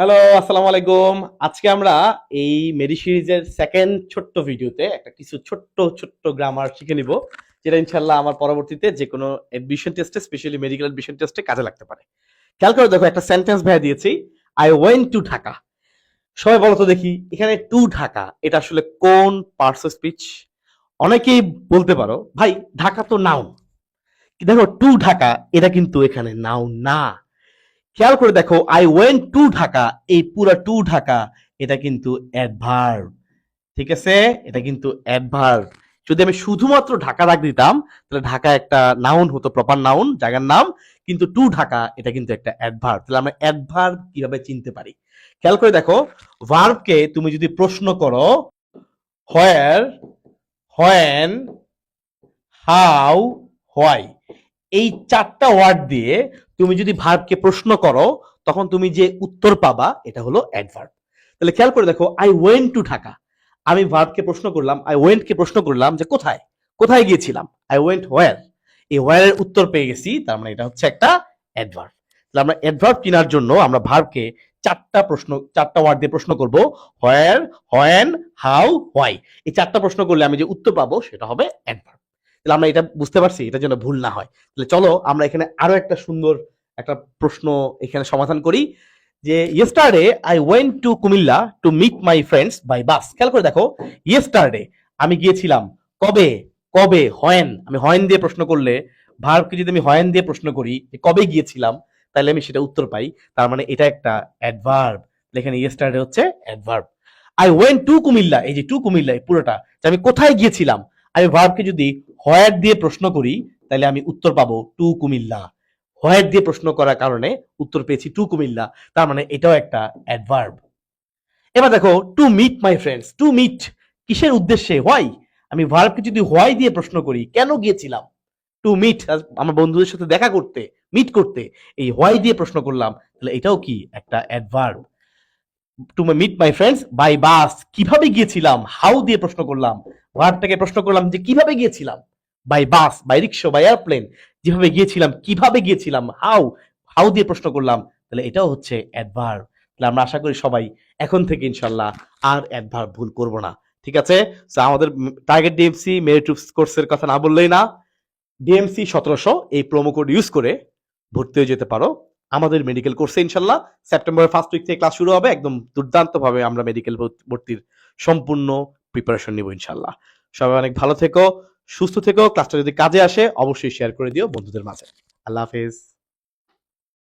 Hello আসসালামু আলাইকুম আজকে আমরা এই মেডি সিরিজের সেকেন্ড ছোট্ট ভিডিওতে একটা কিছু ছোট্ট ছোট্ট গ্রামার শিখে নিব, যেটা ইনশাল্লাহ আমার পরবর্তীতে যে কোনো এডমিশন টেস্টে স্পেশালি মেডিকেল এডমিশন টেস্টে কাজে লাগতে পারে। খেয়াল করে দেখো, একটা সেন্টেন্স ভাইয়া দিয়েছি আই ওয়েন টু ঢাকা সবাই বলো তো দেখি, এখানে টু ঢাকা এটা আসলে কোন পার্টস অফ স্পিচ অনেকেই বলতে পারো, ভাই, ঢাকা তো নাউন দেখো টু ঢাকা এটা কিন্তু এখানে নাউন না। খেয়াল করে দেখো আই ওয়েন টু ঢাকা, এই পুরো টু ঢাকা, এটা কিন্তু অ্যাডভার্ব ঠিক আছে? এটা কিন্তু অ্যাডভার্ব যদি আমি শুধুমাত্র ঢাকা রাখ দিতাম, তাহলে ঢাকা একটা নাউন হতো প্রপার নাউন জায়গার নাম, কিন্তু টু ঢাকা, এটা কিন্তু একটা অ্যাডভার্ব তাহলে আমরা অ্যাডভার্ব কীভাবে চিনতে পারি? খেয়াল করে দেখো ভার্বকে তুমি যদি প্রশ্ন করো হোয়ার হোয়েন হাউ হোয়াই এই চারটা ওয়ার্ড দিয়ে তুমি যদি ভার্বকে প্রশ্ন করো, তখন তুমি যে উত্তর পাবা, এটা হলো অ্যাডভার্ব তাহলে খেয়াল করে দেখো আই ওয়েন্ট টু ঢাকা। আমি ভার্বকে প্রশ্ন করলাম আই ওয়েন্ট কে প্রশ্ন করলাম যে কোথায়? কোথায় গিয়েছিলাম? আই ওয়েন্ট হোয়ার এই হোয়ারের উত্তর পেয়ে গেছি, তার মানে এটা হচ্ছে একটা অ্যাডভার্ব তাহলে আমরা অ্যাডভার্ব কেনার জন্য আমরা ভার্বকে চারটা প্রশ্ন, চারটা ওয়ার্ড দিয়ে প্রশ্ন করব হোয়ার হোয়েন হাউ হোয়াই এই চারটা প্রশ্ন করলে আমি যে উত্তর পাবো, সেটা হবে অ্যাডভার্ব তাহলে আমরা এটা বুঝতে পারছি এটা যেন ভুল না হয়। তাহলে চলো আমরা এখানে আরও একটা সুন্দর একটা প্রশ্ন এখানে সমাধান করি, যে yesterday I went to Comilla to meet my friends by bus খেয়াল করে দেখো ইয়েস্টারডে আমি গিয়েছিলাম, কবে? কবে? হয়েন। আমি হয়েন দিয়ে প্রশ্ন করলে, ভার্বকে যদি আমি হয়েন দিয়ে প্রশ্ন করি কবে গিয়েছিলাম, তাহলে আমি সেটা উত্তর পাই। তার মানে এটা একটা অ্যাডভার্ব এখানে ইয়েস্টারডে হচ্ছে adverb I went to Comilla এই যে টু কুমিল্লা এই পুরোটা, যে আমি কোথায় গিয়েছিলাম আমি ভার্বকে যদি হোয়ার দিয়ে প্রশ্ন করি, তাহলে আমি উত্তর পাবো টু কুমিল্লা। হোয়ার দিয়ে প্রশ্ন করার কারণে উত্তর পেয়েছি টু কুমিল্লা। তার মানে এটাও একটা অ্যাডভার্ব এবার দেখো to meet my friends to meet কিসের উদ্দেশ্যে? হোয়াই আমি ভার্বকে যদি হোয়াই দিয়ে প্রশ্ন করি, কেন গিয়েছিলাম? টু মিট আমার বন্ধুদের সাথে দেখা করতে মিট করতে, এই হোয়াই দিয়ে প্রশ্ন করলাম, তাহলে এটাও কি একটা adverb to my meet my friends by bus কীভাবে গিয়েছিলাম? হাউ দিয়ে প্রশ্ন করলাম? ভার্বটাকে প্রশ্ন করলাম যে কীভাবে গিয়েছিলাম? By bus by rickshaw by airplane যেভাবে গিয়েছিলাম কীভাবে গিয়েছিলাম? হাউ হাউ দিয়ে প্রশ্ন করলাম। তাহলে এটাও হচ্ছে অ্যাডভার্ব তাহলে আমরা আশা করি সবাই এখন থেকে ইনশাল্লাহ আর অ্যাডভার্ব ভুল করব না। ঠিক আছে? So, আমাদের টার্গেট ডিএমসি মেরিটুপস কোর্সের কথা না বললেই না। ডিএমসি সতেরোশো এই প্রোমো কোড ইউজ করে ভর্তি হয়ে যেতে পারো। আমাদের মেডিকেল কোর্সে ইনশাল্লাহ সেপ্টেম্বরের ফার্স্ট উইক থেকে ক্লাস শুরু হবে। একদম দুর্দান্ত ভাবে আমরা মেডিকেল ভর্তির সম্পূর্ণ প্রিপারেশন নিব ইনশাল্লাহ। সবাই অনেক ভালো থেকো, সুস্থ থেকো। ক্লাসটা যদি কাজে আসে, অবশ্যই শেয়ার করে দিও বন্ধুদের মাঝে। আল্লাহ হাফেজ।